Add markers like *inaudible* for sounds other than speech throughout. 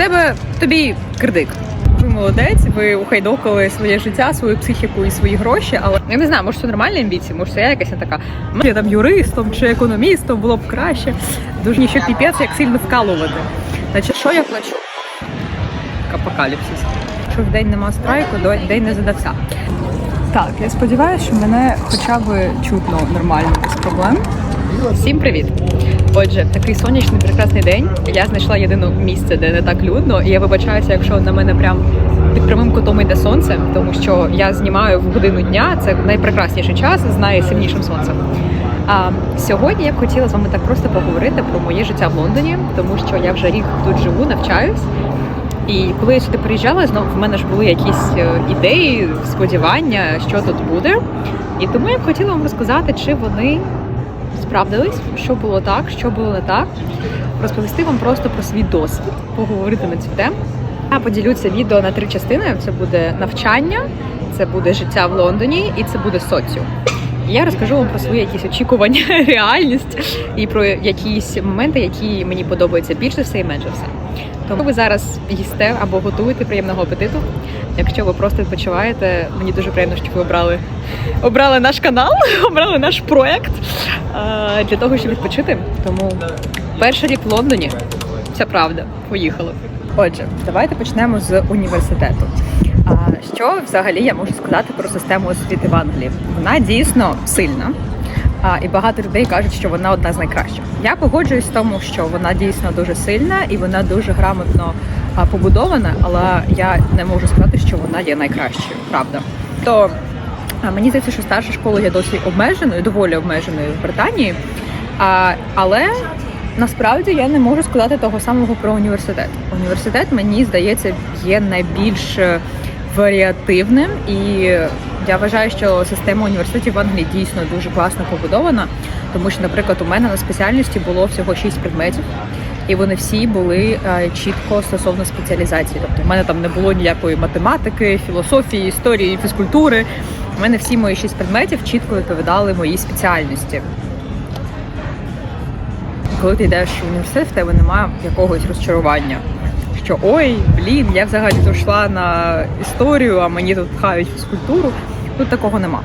тебе тобі кредит. Ви молодець, ви ухайдокали своє життя, свою психіку і свої гроші. Але я не знаю, може це нормальні амбіції, може це я якась не така. Я там юристом чи економістом було б краще. Дуже ще піпець, як сильно вкалувати. Значить, що я плачу? Апокаліпсис. Що в день нема страйку, день не задався. Так, я сподіваюся, що мене хоча б чутно нормально без проблем. Всім привіт! Отже, такий сонячний прекрасний день. Я знайшла єдине місце, де не так людно, і я вибачаюся, якщо на мене прям під прямим кутом йде сонце, тому що я знімаю в годину дня. Це найпрекрасніший час з найсильнішим сонцем. А сьогодні я б хотіла з вами так просто поговорити про моє життя в Лондоні, тому що я вже рік тут живу, навчаюсь. І коли я сюди приїжджала, знову в мене ж були якісь е, ідеї, сподівання, що тут буде. І тому я б хотіла вам розказати, чи вони справдились, що було так, що було не так. Розповісти вам просто про свій досвід, поговорити на цю тему. Я поділюся відео на три частини: це буде навчання, це буде життя в Лондоні і це буде соціум. Я розкажу вам про свої якісь очікування, *laughs* реальність і про якісь моменти, які мені подобаються більше все і менше все. Тому ви зараз їсте або готуєте приємного апетиту. Якщо ви просто відпочиваєте, мені дуже приємно, що ви обрали обрали наш канал, *laughs* обрали наш проект для того, щоб відпочити. Тому перший рік в Лондоні. Це правда. Поїхали. Отже, давайте почнемо з університету. Що взагалі я можу сказати про систему освіти в Англії? Вона дійсно сильна. І багато людей кажуть, що вона одна з найкращих. Я погоджуюсь в тому, що вона дійсно дуже сильна і вона дуже грамотно побудована, але я не можу сказати, що вона є найкращою, правда. То мені здається, що старша школа є досить обмеженою, доволі обмеженою в Британії. А, але насправді я не можу сказати того самого про університет. Університет, мені здається, є найбільш варіативним, і я вважаю, що система університетів в Англії дійсно дуже класно побудована, тому що, наприклад, у мене на спеціальності було всього шість предметів. І вони всі були е, чітко стосовно спеціалізації. Тобто, в мене там не було ніякої математики, філософії, історії, фізкультури. У мене всі мої шість предметів чітко відповідали моїй спеціальності. Коли ти йдеш в університет, в тебе немає якогось розчарування. Що ой, блін, я взагалі то на історію, а мені тут пхають фізкультуру. Тут такого нема.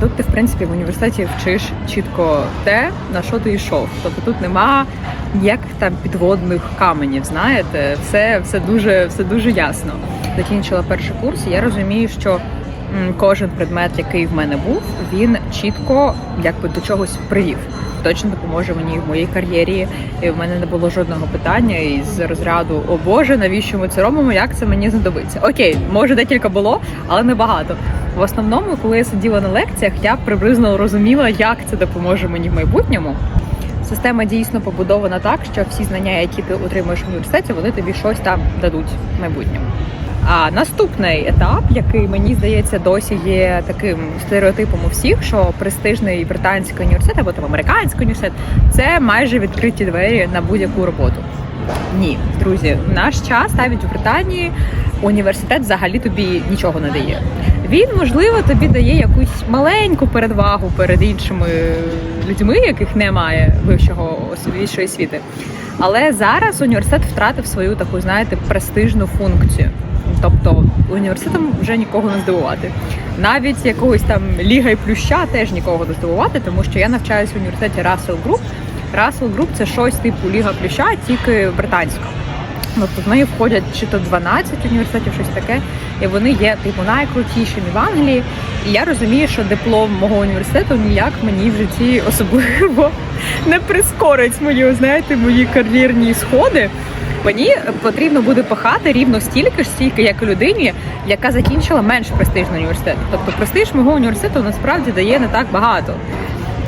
Тут ти, в принципі, в університеті вчиш чітко те, на що ти йшов. Тобто тут нема ніяких там підводних каменів. Знаєте, все, все дуже, все дуже ясно. Закінчила перший курс, і я розумію, що кожен предмет, який в мене був, він чітко якби до чогось привів. Точно допоможе мені в моїй кар'єрі. І в мене не було жодного питання із розряду О Боже, навіщо ми це робимо? Як це мені знадобиться? Окей, може декілька було, але не багато. В основному, коли я сиділа на лекціях, я приблизно розуміла, як це допоможе мені в майбутньому. Система дійсно побудована так, що всі знання, які ти отримуєш в університеті, вони тобі щось там дадуть в майбутньому. А наступний етап, який мені здається досі є таким стереотипом у всіх, що престижний британський університет або там американський університет це майже відкриті двері на будь-яку роботу. Ні, друзі, в наш час навіть в Британії університет взагалі тобі нічого не дає. Він, можливо, тобі дає якусь маленьку передвагу перед іншими людьми, яких немає вищого вищої освіти. Але зараз університет втратив свою таку, знаєте, престижну функцію. Тобто університетом вже нікого не здивувати. Навіть якогось там ліга і плюща теж нікого не здивувати, тому що я навчаюся в університеті Russell Group. Russell Group – це щось типу ліга плюща, тільки британська. Тобто в неї входять чи то 12 університетів, щось таке, і вони є типу найкрутішими в Англії. І я розумію, що диплом мого університету ніяк мені в житті особливо *laughs* не прискорить мої, знаєте, мої кар'єрні сходи. Мені потрібно буде пахати рівно стільки ж, стільки як людині, яка закінчила менш престижний університет. Тобто престиж мого університету насправді дає не так багато.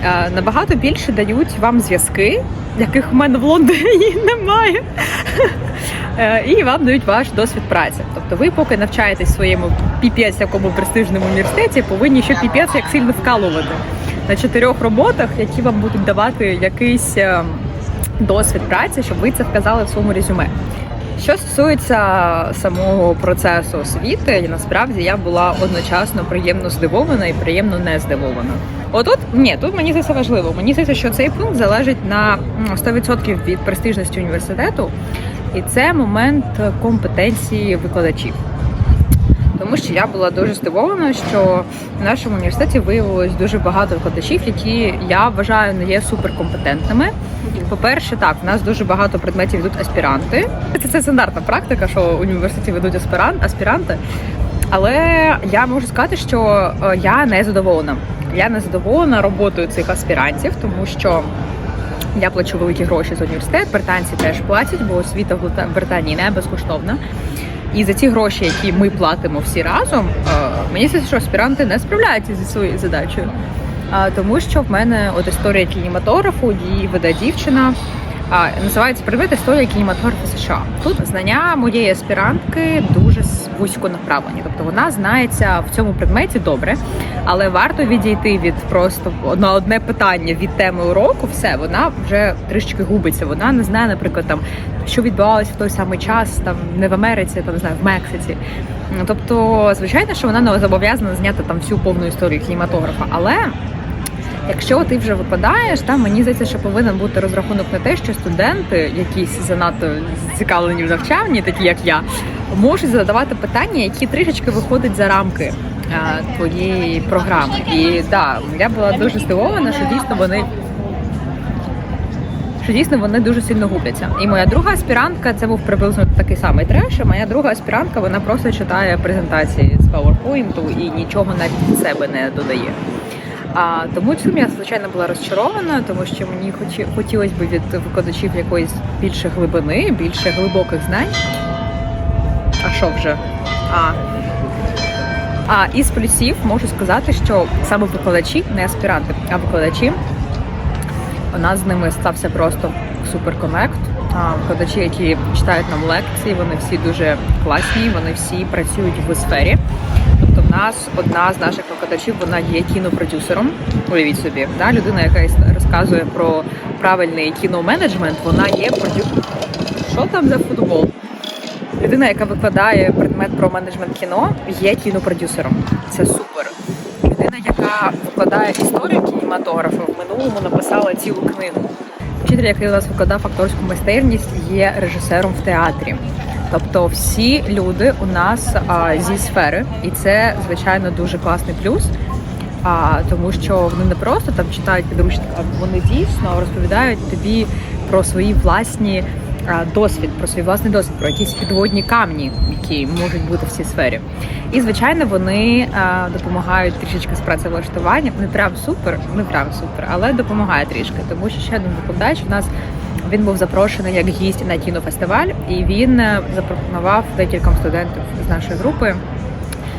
Е, Набагато більше дають вам зв'язки, яких в мене в Лондоні *laughs* немає. Е, І вам дають ваш досвід праці. Тобто ви, поки навчаєтесь своєму піпець якому престижному університеті, повинні ще піпець як сильно вкалувати на чотирьох роботах, які вам будуть давати якийсь е, досвід праці, щоб ви це вказали в своєму резюме. Що стосується самого процесу освіти, насправді я була одночасно приємно здивована і приємно не здивована. Отут ні, тут мені здається важливо. Мені здається, що цей пункт залежить на м, 100% від престижності університету. І це момент компетенції викладачів. Тому що я була дуже здивована, що в нашому університеті виявилось дуже багато викладачів, які я вважаю не є суперкомпетентними. По-перше, так, в нас дуже багато предметів ведуть аспіранти. Це, це стандартна практика, що в університеті ведуть аспіран, аспіранти. Але я можу сказати, що е, я не задоволена. Я не задоволена роботою цих аспірантів, тому що я плачу великі гроші за університет. Британці теж платять, бо освіта в Британії не безкоштовна. І за ті гроші, які ми платимо всі разом, е, мені здається, що аспіранти не справляються зі своєю задачею. Тому що в мене от історія кінематографу, її веде дівчина. Називається предмет історія кінематографу США. Тут знання моєї аспірантки дуже с- вузько направлені. Тобто вона знається в цьому предметі добре, але варто відійти від просто на одне питання від теми уроку, все вона вже трішечки губиться. Вона не знає, наприклад, там що відбувалося в той самий час, там не в Америці, там не знаю, в Мексиці. Тобто, звичайно, що вона не зобов'язана зняти там всю повну історію кінематографа, але Якщо ти вже викладаєш, там мені здається, що повинен бути розрахунок на те, що студенти, якісь занадто зацікавлені в навчанні, такі як я, можуть задавати питання, які трішечки виходять за рамки твоєї програми. І да, я була дуже здивована, що дійсно вони. Що дійсно вони дуже сильно губляться. І моя друга аспірантка, це був приблизно такий самий треш. Моя друга аспірантка, вона просто читає презентації з PowerPoint і нічого навіть від себе не додає. А тому цим я звичайно була розчарована, тому що мені хотілося б від викладачів якоїсь більше глибини, більше глибоких знань. А що вже? А, а із плюсів можу сказати, що саме викладачі, не аспіранти, а викладачі. У нас з ними стався просто суперконект. Викладачі, які читають нам лекції, вони всі дуже класні, вони всі працюють в сфері. Нас одна з наших викладачів вона є кінопродюсером. Уявіть собі, да? людина, яка розказує про правильний кіноменеджмент, вона є продю... Що там за футбол? Людина, яка викладає предмет про менеджмент кіно, є кінопродюсером. Це супер. Людина, яка викладає історію кінематографу, в минулому написала цілу книгу. Вчитель, який у нас викладав акторську майстерність, є режисером в театрі. Тобто всі люди у нас а, зі сфери, і це звичайно дуже класний плюс. А, тому що вони не просто там читають підручник, а вони дійсно розповідають тобі про свої власні а, досвід, про свій власний досвід, про якісь підводні камні, які можуть бути в цій сфері. І звичайно, вони а, допомагають трішечки з працевлаштуванням. Не прям супер, не прям супер, але допомагає трішки, тому що ще один викладач у нас. Він був запрошений як гість на кінофестиваль, і він е, запропонував декільком студентів з нашої групи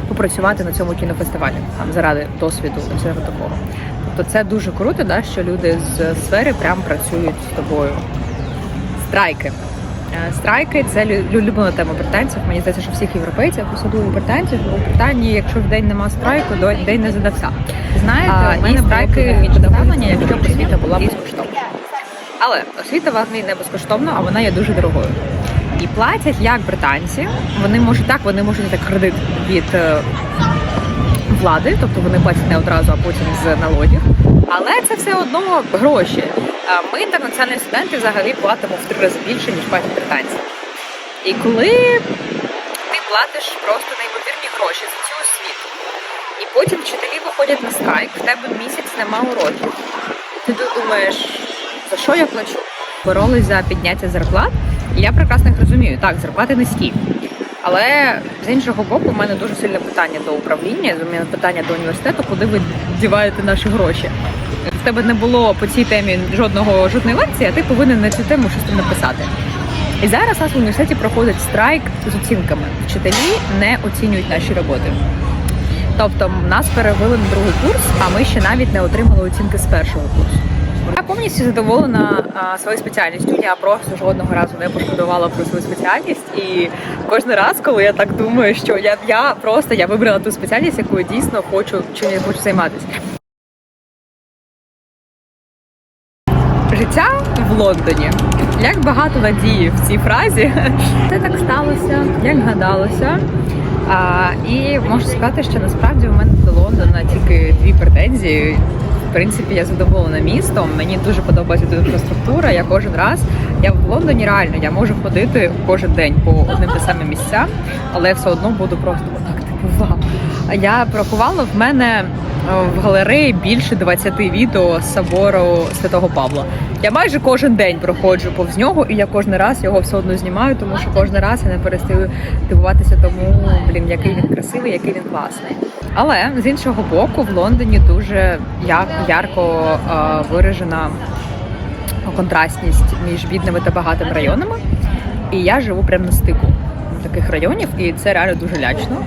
попрацювати на цьому кінофестивалі там заради досвіду і всього такого. Тобто це дуже круто, да, що люди з сфери прям працюють з тобою. Страйки. Е, Страйки це лю- улюблена тема британців. Мені здається, що всіх європейців, особливо британців, бо в Британії, якщо в день нема страйку, до- день не задався. Знаєте, А, у мене страйки страйки від відставлення, якщо б освіта була безкоштовна. Але освіта в Англії не безкоштовна, а вона є дуже дорогою. І платять як британці. Вони можуть так, вони можуть взяти кредит від е, влади, тобто вони платять не одразу, а потім з налогів. Але це все одно гроші. А Ми, інтернаціональні студенти, взагалі платимо в три рази більше, ніж платять британці. І коли ти платиш просто неймовірні гроші за цю освіту, і потім вчителі виходять на страйк, в тебе місяць нема уроків. Ти думаєш, за що я плачу? Боролись за підняття зарплат, і я прекрасно їх розумію. Так, зарплати низькі. Але з іншого боку, у мене дуже сильне питання до управління, у мене питання до університету, куди ви діваєте наші гроші. В тебе не було по цій темі жодного жодної лекції, а ти повинен на цю тему щось там написати. І зараз у нас в університеті проходить страйк з оцінками. Вчителі не оцінюють наші роботи. Тобто нас перевели на другий курс, а ми ще навіть не отримали оцінки з першого курсу. Я повністю задоволена своєю спеціальністю. Я просто жодного разу не пошкодувала про свою спеціальність. І кожен раз, коли я так думаю, що я, я просто я вибрала ту спеціальність, яку я дійсно хочу чим я хочу займатися. Життя в Лондоні. Як багато надії в цій фразі. Це так сталося, як гадалося. А, і можу сказати, що насправді у мене до Лондона тільки дві претензії. В принципі я задоволена містом. Мені дуже подобається тут інфраструктура. Я кожен раз я в Лондоні реально я можу ходити кожен день по одним та самим місцям, але все одно буду просто так типу вау. Я порахувала в мене в галереї більше 20 відео з собору Святого Павла. Я майже кожен день проходжу повз нього, і я кожен раз його все одно знімаю, тому що кожен раз я не перестаю дивуватися тому, блін, який він красивий, який він класний. Але з іншого боку, в Лондоні дуже ярко е, виражена контрастність між бідними та багатими районами. І я живу прямо на стику таких районів, і це реально дуже лячно,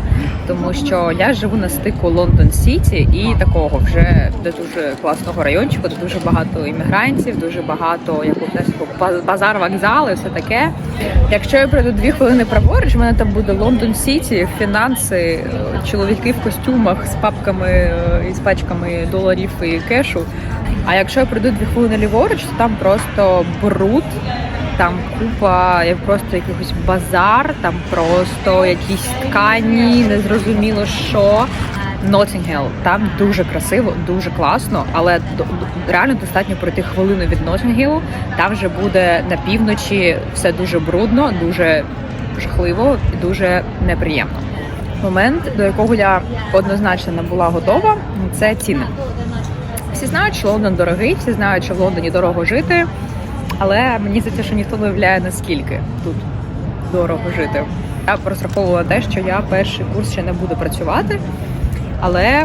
тому що я живу на стику Лондон Сіті і такого вже де дуже класного райончику, де дуже багато іммігрантів, дуже багато як знаєш, такого базар, вокзал і все таке. Якщо я пройду дві хвилини праворуч, в мене там буде Лондон Сіті, фінанси, чоловіки в костюмах з папками е, і з пачками доларів і кешу. А якщо я пройду дві хвилини ліворуч, то там просто бруд, там купа, як просто якийсь базар, там просто якісь ткані, незрозуміло що. Нотінгел, там дуже красиво, дуже класно, але реально достатньо пройти хвилину від Нотінгелу. Там вже буде на півночі все дуже брудно, дуже жахливо і дуже неприємно. Момент, до якого я однозначно не була готова, це ціни. Всі знають, що Лондон дорогий, всі знають, що в Лондоні дорого жити, але мені здається, що ніхто не уявляє, наскільки тут дорого жити. Я розраховувала те, що я перший курс ще не буду працювати, але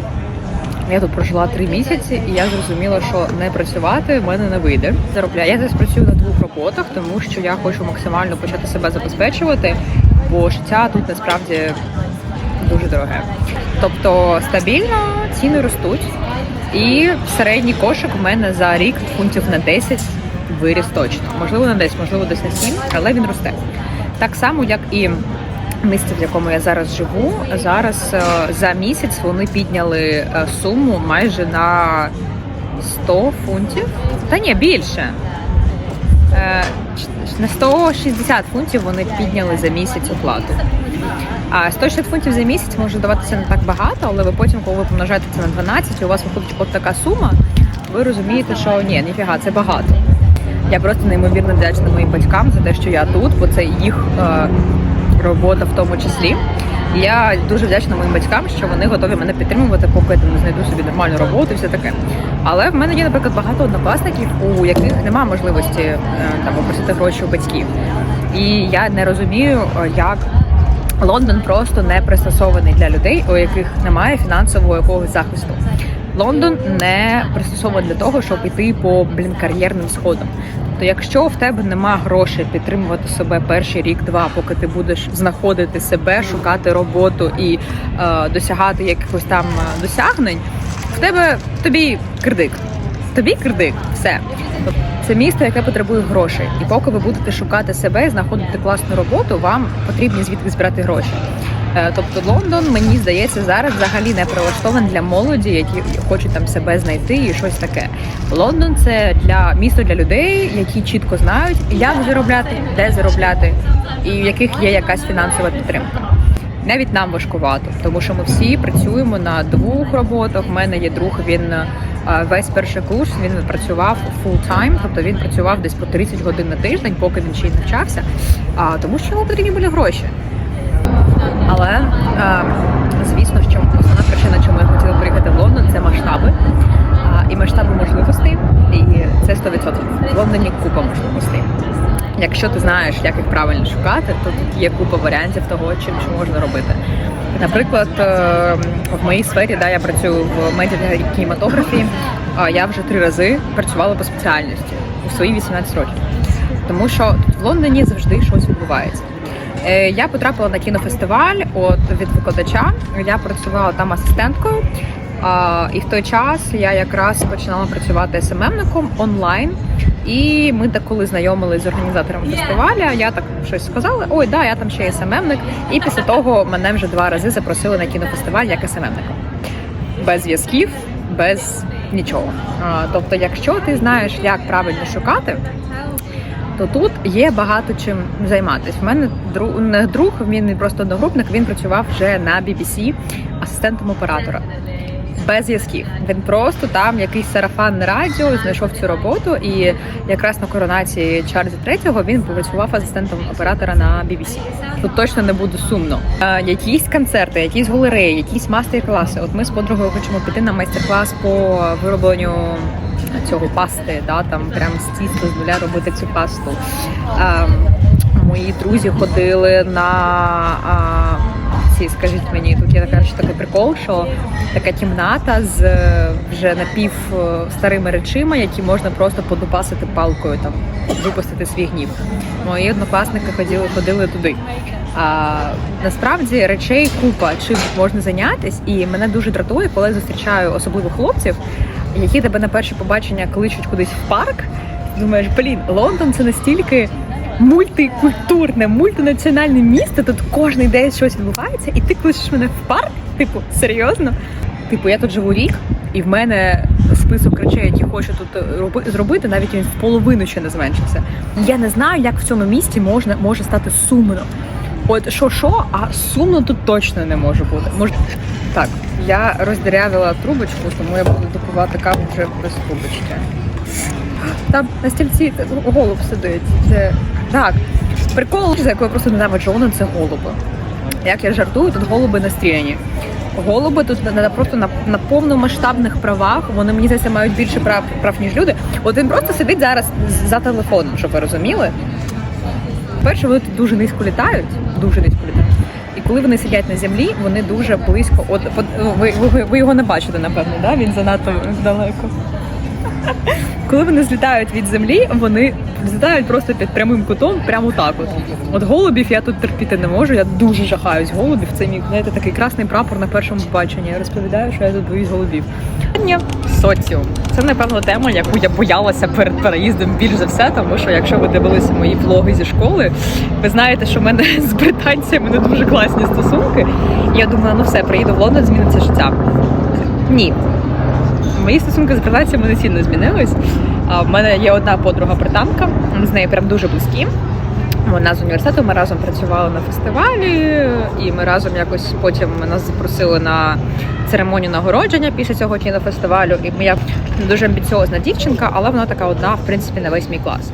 я тут прожила три місяці, і я зрозуміла, що не працювати в мене не вийде. Заробляю. Я зараз працюю на двох роботах, тому що я хочу максимально почати себе забезпечувати, бо життя тут насправді дуже дороге. Тобто стабільно ціни ростуть, і середній кошик у мене за рік фунтів на 10 виріс точно. Можливо, на 10, можливо, десь на 7, але він росте. Так само, як і місце, в якому я зараз живу. Зараз е, за місяць вони підняли е, суму майже на 100 фунтів. Та ні, більше. Е, На 160 фунтів вони підняли за місяць оплату. А 160 фунтів за місяць може здаватися не так багато, але ви потім, коли ви помножаєте це на 12, і у вас виходить от така сума, ви розумієте, що ні, ніфіга, це багато. Я просто неймовірно вдячна моїм батькам за те, що я тут, бо це їх е, робота в тому числі. Я дуже вдячна моїм батькам, що вони готові мене підтримувати, поки я там знайду собі нормальну роботу і все таке. Але в мене є, наприклад, багато однокласників, у яких немає можливості е, там попросити гроші у батьків. І я не розумію, е, як Лондон просто не пристосований для людей, у яких немає фінансового якогось захисту. Лондон не пристосований для того, щоб йти по блін кар'єрним сходам. Тобто, якщо в тебе нема грошей підтримувати себе перший рік-два, поки ти будеш знаходити себе, шукати роботу і е, досягати якихось там е, досягнень, в тебе тобі кредит. Тобі кредит, все. Це місто, яке потребує грошей. І поки ви будете шукати себе і знаходити класну роботу, вам потрібні звідки збирати гроші. Е, Тобто Лондон, мені здається, зараз взагалі не прилаштований для молоді, які хочуть там себе знайти і щось таке. Лондон це для місто для людей, які чітко знають, як заробляти, де заробляти, і в яких є якась фінансова підтримка. Навіть нам важкувато, тому що ми всі працюємо на двох роботах. У мене є друг, він е, весь перший курс він працював full time, тобто він працював десь по 30 годин на тиждень, поки він ще й навчався. А тому що йому потрібні були гроші. Але е, звісно, що основна причина, чому я хотіла приїхати в Лондон, це масштаби і масштаби можливостей. І це 100%. В Лондоні купа можливостей. Якщо ти знаєш, як їх правильно шукати, то тут є купа варіантів того, чим що можна робити. Наприклад, е, в моїй сфері, да, я працюю в медіа кінематографії, я вже три рази працювала по спеціальності у свої 18 років. Тому що тут в Лондоні завжди щось відбувається. Е, Я потрапила на кінофестиваль от від викладача. Я працювала там асистенткою. А, і в той час я якраз починала працювати СММником онлайн. І ми так коли знайомились з організатором фестиваля, я так щось сказала: ой, да, я там ще є СММник. І після того мене вже два рази запросили на кінофестиваль як СММника. Без зв'язків, без нічого. А, тобто, якщо ти знаєш, як правильно шукати, то тут є багато чим займатися. У мене друг, не друг, він просто одногрупник, він працював вже на BBC асистентом оператора. без зв'язків. Він просто там якийсь сарафанне радіо знайшов цю роботу, і якраз на коронації Чарльза III він працював асистентом оператора на BBC. Тут точно не буде сумно. Якісь концерти, якісь галереї, якісь майстер-класи. От ми з подругою хочемо піти на майстер-клас по виробленню цього пасти, да, там прям з тіста з нуля робити цю пасту. Ем, мої друзі ходили на а, ці, скажіть мені, тут є така що такий прикол, що така кімната з е, вже напів е, старими речима, які можна просто подупасити палкою, там випустити свій гнів. Мої однокласники ходили, ходили туди. А, насправді речей купа, чим можна зайнятися, і мене дуже дратує, коли зустрічаю особливо хлопців, які тебе на перше побачення кличуть кудись в парк. Думаєш, блін, Лондон це настільки мультикультурне, мультинаціональне місто. Тут кожен день щось відбувається, і ти кличеш мене в парк. Типу, серйозно? Типу, я тут живу рік, і в мене список речей, які хочу тут роби- зробити, навіть він в половину ще не зменшився. Я не знаю, як в цьому місті можна може стати сумно. От що що, а сумно тут точно не може бути. Може так, я роздерявила трубочку, тому я буду допивати каву вже без трубочки. Там на стільці голуб сидить. Це так. Прикол, за якою я просто ненавиджу Лондон, це голуби. Як я жартую, тут голуби настріляні. Голуби тут просто на, на повномасштабних правах. Вони мені здається мають більше прав, прав ніж люди. От він просто сидить зараз за телефоном, щоб ви розуміли. Перше, вони тут дуже низько літають, дуже низько літають. Коли вони сидять на землі, вони дуже близько. От ви, ви, ви його не бачите, напевно, да? він занадто далеко. *laughs* Коли вони злітають від землі, вони злітають просто під прямим кутом, прямо так. От от голубів я тут терпіти не можу. Я дуже жахаюсь голубів. Це мій знаєте, такий красний прапор на першому баченні. Я розповідаю, що я тут боюсь голубів. Ні, соціум. Це напевно тема, яку я боялася перед переїздом більш за все, тому що якщо ви дивилися мої влоги зі школи, ви знаєте, що в мене *laughs* з британцями не дуже класні стосунки. І я думала, ну все, приїду в Лондон, зміниться життя. Ні, Мої стосунки з британцями не сильно змінились. В мене є одна подруга британка, ми з нею прям дуже близькі. Вона з університету, ми разом працювали на фестивалі, і ми разом якось потім нас запросили на церемонію нагородження після цього кінофестивалю. І я не дуже амбіціозна дівчинка, але вона така одна, в принципі, на весь мій клас.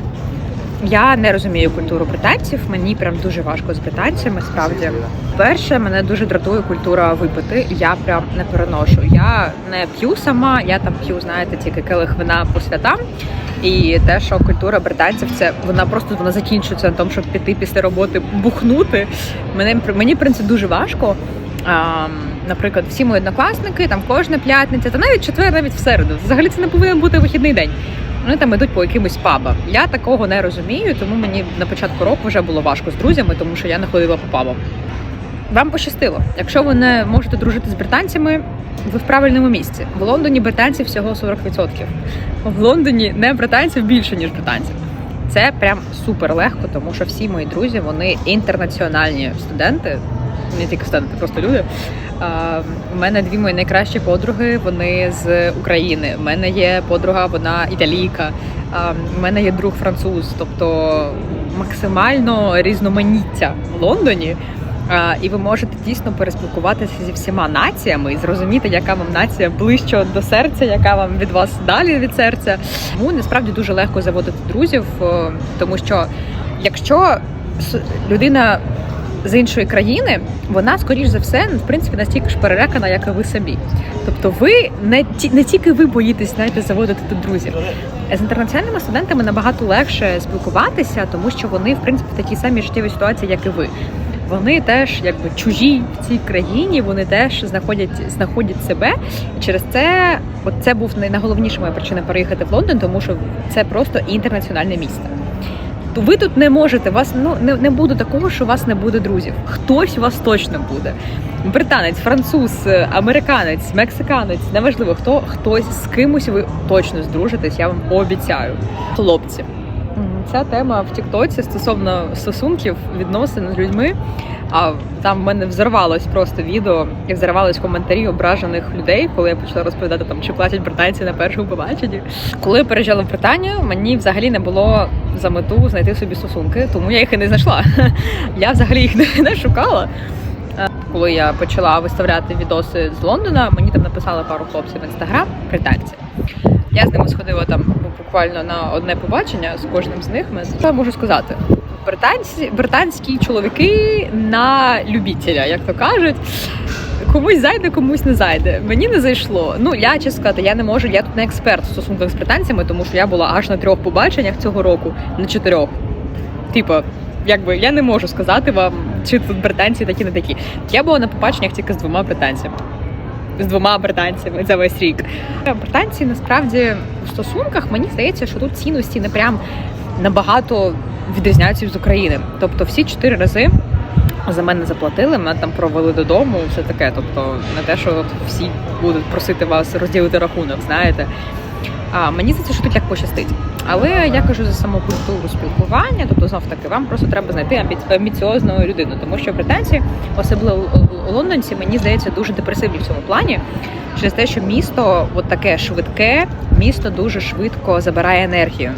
Я не розумію культуру британців. Мені прям дуже важко з британцями. Справді, перше, мене дуже дратує культура випити. Я прям не переношу. Я не п'ю сама, я там п'ю, знаєте, тільки келих вина по святам. І те, що культура британців, це вона просто вона закінчується на тому, щоб піти після роботи бухнути. Мені в принципі дуже важко. А, наприклад, всі мої однокласники, там кожна п'ятниця, та навіть четвер, навіть в середу. Взагалі це не повинен бути вихідний день. Вони там ідуть по якимось пабам. Я такого не розумію, тому мені на початку року вже було важко з друзями, тому що я не ходила по пабам. Вам пощастило. Якщо ви не можете дружити з британцями, ви в правильному місці. В Лондоні британців всього 40%. В Лондоні не британців більше, ніж британців. Це прям супер легко, тому що всі мої друзі вони інтернаціональні студенти, не тільки студенти, просто люди. У мене дві мої найкращі подруги. Вони з України. У мене є подруга, вона італійка. У мене є друг француз, тобто максимально різноманіття в Лондоні. І ви можете дійсно переспілкуватися зі всіма націями і зрозуміти, яка вам нація ближче до серця, яка вам від вас далі від серця. Тому насправді дуже легко заводити друзів, е, тому що якщо людина з іншої країни, вона скоріш за все, в принципі, настільки ж перелякана, як і ви самі. Тобто, ви не ті не тільки ви боїтесь знаєте, заводити тут друзів. З інтернаціональними студентами набагато легше спілкуватися, тому що вони в принципі в такій самій життєвій ситуації, як і ви. Вони теж якби чужі в цій країні, вони теж знаходять знаходять себе. І через це, от це був най- найголовніша моя причина переїхати в Лондон, тому що це просто інтернаціональне місто. То ви тут не можете, вас ну не, не буде такого, що у вас не буде друзів. Хтось у вас точно буде. Британець, француз, американець, мексиканець, неважливо хто, хтось з кимось ви точно здружитесь, я вам обіцяю. Хлопці. Ця тема в Тіктоці стосовно стосунків, відносин з людьми. А там в мене взорвалось просто відео і взорвались коментарі ображених людей, коли я почала розповідати там, чи платять британці на першому побаченні. Коли я переїжджала в Британію, мені взагалі не було за мету знайти собі стосунки, тому я їх і не знайшла. *laughs* Я взагалі їх не, шукала. Е, коли я почала виставляти відоси з Лондона, мені там написали пару хлопців в інстаграм британці. Я з ними сходила там буквально на одне побачення з кожним з них. Ми я можу сказати? Британці, британські чоловіки на любителя, як то кажуть. Комусь зайде, комусь не зайде. Мені не зайшло. Ну я чесно сказати, я не можу. Я тут не експерт в стосунках з британцями, тому що я була аж на трьох побаченнях цього року, на чотирьох. Типа, якби я не можу сказати вам, чи тут британці такі не такі. Я була на побаченнях тільки з двома британцями. З двома британцями за весь рік. Британці насправді в стосунках мені здається, що тут цінності не прям набагато відрізняються з України. Тобто всі чотири рази за мене заплатили, мене там провели додому, все таке. Тобто не те, що всі будуть просити вас розділити рахунок, знаєте. А мені здається, що тут як пощастить. Але я кажу за саму культуру спілкування, тобто знов таки вам просто треба знайти амбі- амбіціозну людину, тому що британці, особливо лондонці, мені здається, дуже депресивні в цьому плані. Через те, що місто от таке швидке, місто дуже швидко забирає енергію.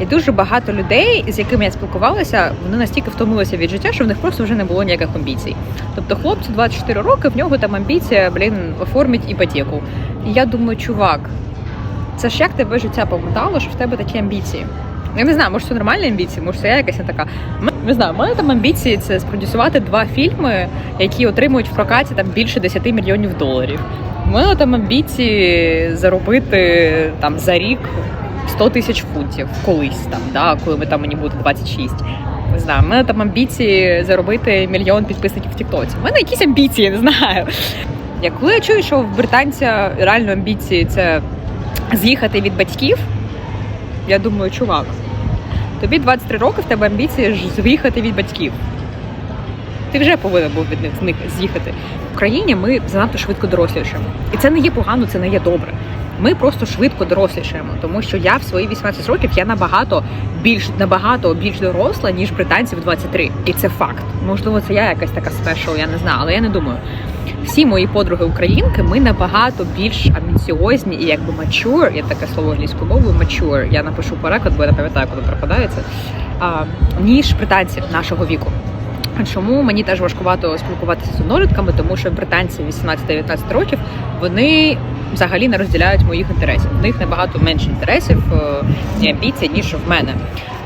І дуже багато людей, з якими я спілкувалася, вони настільки втомилися від життя, що в них просто вже не було ніяких амбіцій. Тобто, хлопцю 24 роки, в нього там амбіція, блін, оформить іпотеку. І я думаю, чувак, це ж як тебе життя помотало, що в тебе такі амбіції. Я не знаю, може це нормальні амбіції, може це я якась не така. Не знаю, в мене там амбіції це спродюсувати два фільми, які отримують в прокаті там більше 10 мільйонів доларів. У мене там амбіції заробити там за рік 100 тисяч фунтів колись там, да, коли ми там мені буде 26. Не знаю, в мене там амбіції заробити мільйон підписників в Тіктоці. У мене якісь амбіції, не знаю. Я коли я чую, що в британця реально амбіції це з'їхати від батьків, я думаю, чувак, тобі 23 роки, в тебе амбіції ж з'їхати від батьків. Ти вже повинен був від них з них з'їхати. В Україні ми занадто швидко дорослішаємо. І це не є погано, це не є добре. Ми просто швидко дорослішаємо, тому що я в свої 18 років я набагато більш набагато більш доросла, ніж британці в 23. І це факт. Можливо, це я якась така спешл, я не знаю, але я не думаю. Всі мої подруги українки, ми набагато більш амбіціозні і якби mature, є таке слово англійською мовою mature, Я напишу переклад, бо я не пам'ятаю, коли припадається, а, ніж британці нашого віку. Чому мені теж важкувато спілкуватися з однолітками, тому що британці 18-19 років вони взагалі не розділяють моїх інтересів. В них набагато менше інтересів е, і амбіцій, ніж в мене.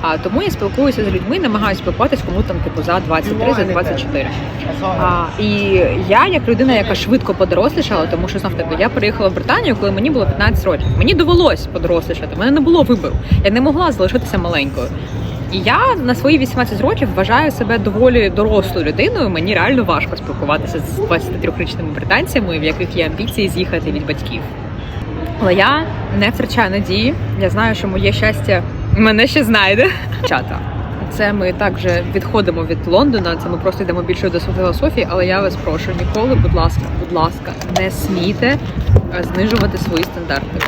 А тому я спілкуюся з людьми, намагаюся спілкуватися кому там типу за 23, за 24. А, і я, як людина, яка швидко подорослішала, тому що знов таки я переїхала в Британію, коли мені було 15 років. Мені довелось подорослішати. мене не було вибору. Я не могла залишитися маленькою. І я на свої 18 років вважаю себе доволі дорослою людиною. Мені реально важко спілкуватися з 23-річними британцями, в яких є амбіції з'їхати від батьків. Але я не втрачаю надії. Я знаю, що моє щастя мене ще знайде. Чата. Це ми також відходимо від Лондона. Це ми просто йдемо більше до філософії. Але я вас прошу, ніколи, будь ласка, будь ласка, не смійте е, знижувати свої стандарти.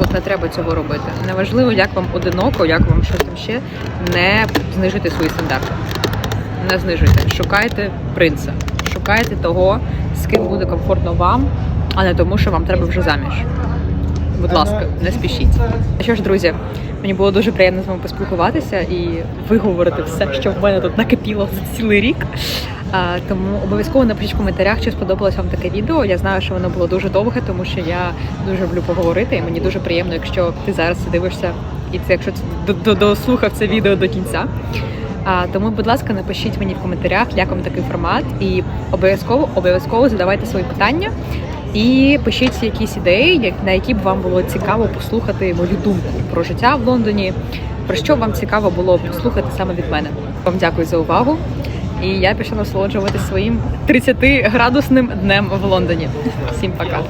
От не треба цього робити. Неважливо, як вам одиноко, як вам щось там ще, не знижуйте свої стандарти. Не знижуйте. Шукайте принца. Шукайте того, з ким буде комфортно вам, а не тому, що вам треба вже заміж. Будь ласка, не спішіть. Що ж, друзі, мені було дуже приємно з вами поспілкуватися і виговорити все, що в мене тут накипіло за цілий рік. А, тому обов'язково напишіть в коментарях, чи сподобалось вам таке відео. Я знаю, що воно було дуже довге, тому що я дуже люблю поговорити, і мені дуже приємно, якщо ти зараз це дивишся, і це якщо ти до- до- дослухав це відео до кінця. А, тому, будь ласка, напишіть мені в коментарях, як вам такий формат, і обов'язково обов'язково задавайте свої питання. І пишіть якісь ідеї, на які б вам було цікаво послухати мою думку про життя в Лондоні, про що вам цікаво було послухати саме від мене. Вам дякую за увагу. І я пішла насолоджуватися своїм 30-градусним днем в Лондоні. Всім пока.